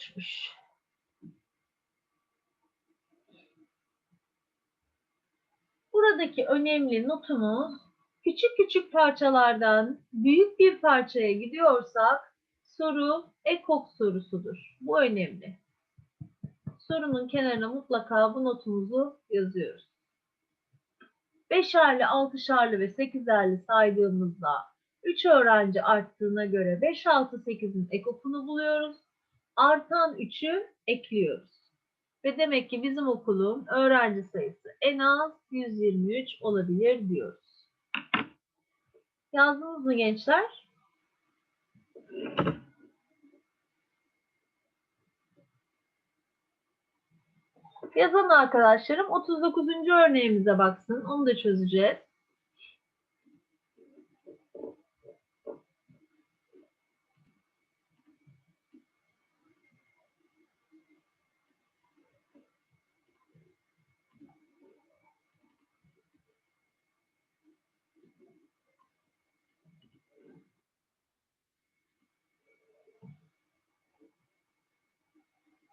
düşmüş. Buradaki önemli notumuz küçük küçük parçalardan büyük bir parçaya gidiyorsak soru ekok sorusudur. Bu önemli. Sorunun kenarına mutlaka bu notumuzu yazıyoruz. Beşerli, altışarlı ve sekizerli saydığımızda 3 öğrenci arttığına göre 5, 6, 8'in ekokunu buluyoruz. Artan 3'ü ekliyoruz. Ve demek ki bizim okulun öğrenci sayısı en az 123 olabilir diyoruz. Yazdınız mı gençler? Yazan arkadaşlarım 39. örneğimize baksın. Onu da çözeceğiz.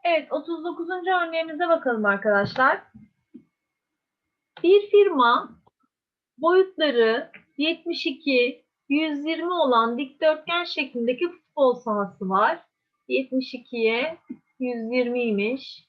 Evet, 39. örneğimize bakalım arkadaşlar. Bir firma boyutları 72, 120 olan dikdörtgen şeklindeki futbol sahası var. 72'ye 120'ymiş.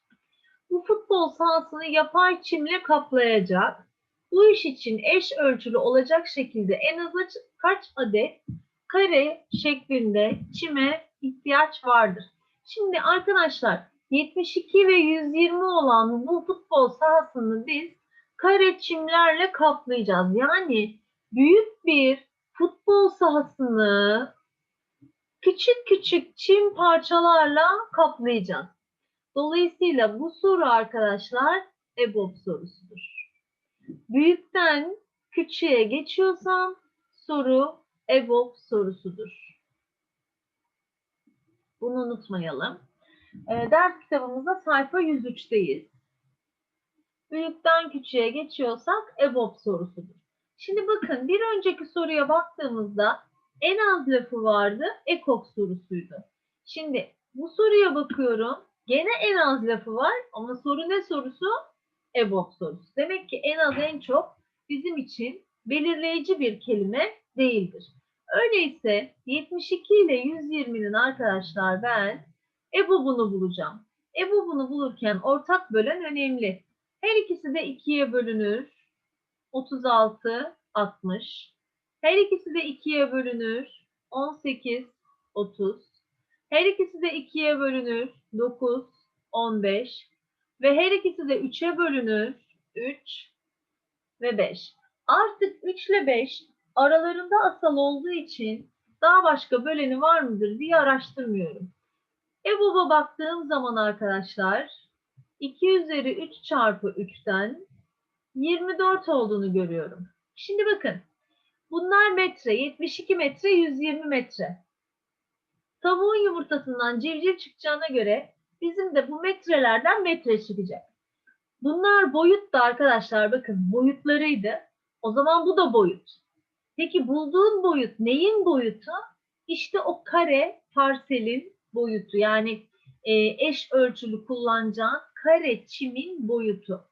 Bu futbol sahasını yapay çimle kaplayacak. Bu iş için eş ölçülü olacak şekilde en az kaç adet kare şeklinde çime ihtiyaç vardır? Şimdi arkadaşlar 72 ve 120 olan bu futbol sahasını biz kare çimlerle kaplayacağız. Yani büyük bir futbol sahasını küçük küçük çim parçalarla kaplayacağız. Dolayısıyla bu soru arkadaşlar EBOB sorusudur. Büyükten küçüğe geçiyorsam soru EBOB sorusudur. Bunu unutmayalım. E, ders kitabımızda sayfa 103'teyiz. Büyükten küçüğe geçiyorsak EBOB sorusudur. Şimdi bakın bir önceki soruya baktığımızda en az lafı vardı, ekok sorusuydu. Şimdi bu soruya bakıyorum. Gene en az lafı var ama soru ne sorusu? EBOB sorusu. Demek ki en az en çok bizim için belirleyici bir kelime değildir. Öyleyse 72 ile 120'nin arkadaşlar ben EBOB'unu bulacağım. EBOB'unu bulurken ortak bölen önemli. Her ikisi de 2'ye bölünür. 36, 60. Her ikisi de 2'ye bölünür. 18, 30. Her ikisi de 2'ye bölünür. 9, 15. Ve her ikisi de 3'e bölünür. 3 ve 5. Artık 3 ile 5 aralarında asal olduğu için daha başka böleni var mıdır diye araştırmıyorum. EBOB'a baktığım zaman arkadaşlar 2 üzeri 3 çarpı 3'ten 24 olduğunu görüyorum. Şimdi bakın bunlar metre 72 metre 120 metre. Tavuğun yumurtasından civciv çıkacağına göre bizim de bu metrelerden metre çıkacak. Bunlar boyut da arkadaşlar bakın boyutlarıydı. O zaman bu da boyut. Peki bulduğun boyut neyin boyutu? İşte o kare parselin boyutu yani e, eş ölçülü kullanacağın kare çimin boyutu.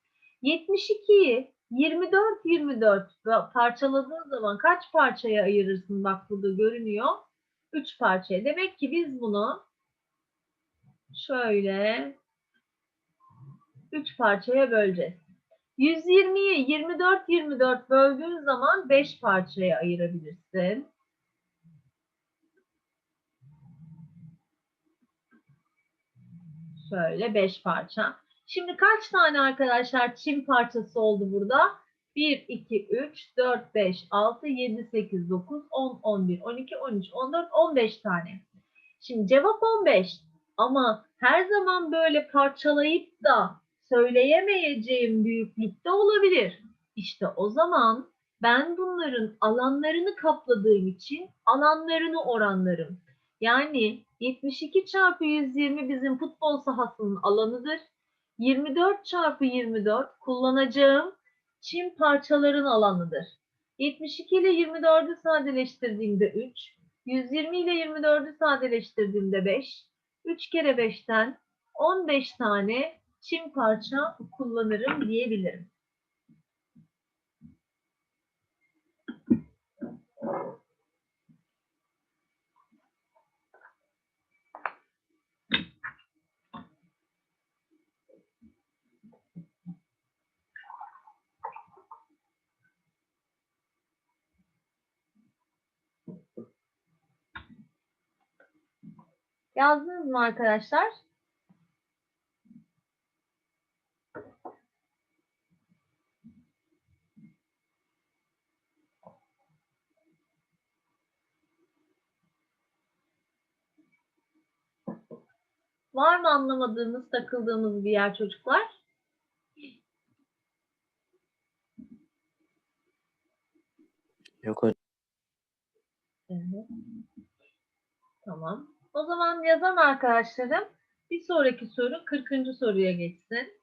72'yi 24 24 parçaladığın zaman kaç parçaya ayırırsın? Bak burada görünüyor. 3 parçaya. Demek ki biz bunu şöyle 3 parçaya böleceğiz. 120'yi 24 24 böldüğün zaman 5 parçaya ayırabilirsin. Şöyle 5 parça. Şimdi kaç tane arkadaşlar çim parçası oldu burada? 1, 2, 3, 4, 5, 6, 7, 8, 9, 10, 11, 12, 13, 14, 15 tane. Şimdi cevap 15. Ama her zaman böyle parçalayıp da söyleyemeyeceğim büyüklükte olabilir. İşte o zaman ben bunların alanlarını kapladığım için alanlarını oranlarım. Yani 72 çarpı 120 bizim futbol sahasının alanıdır. 24 çarpı 24 kullanacağım çim parçaların alanıdır. 72 ile 24'ü sadeleştirdiğimde 3, 120 ile 24'ü sadeleştirdiğimde 5, 3 kere 5'ten 15 tane çim parça kullanırım diyebilirim. Yazdınız mı arkadaşlar? Var mı anlamadığımız, takıldığımız bir yer çocuklar? Yok hocam. Evet. Tamam. O zaman yazan arkadaşlarım bir sonraki soru 40. soruya geçsin.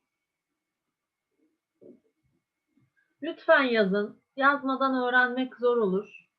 Lütfen yazın. Yazmadan öğrenmek zor olur.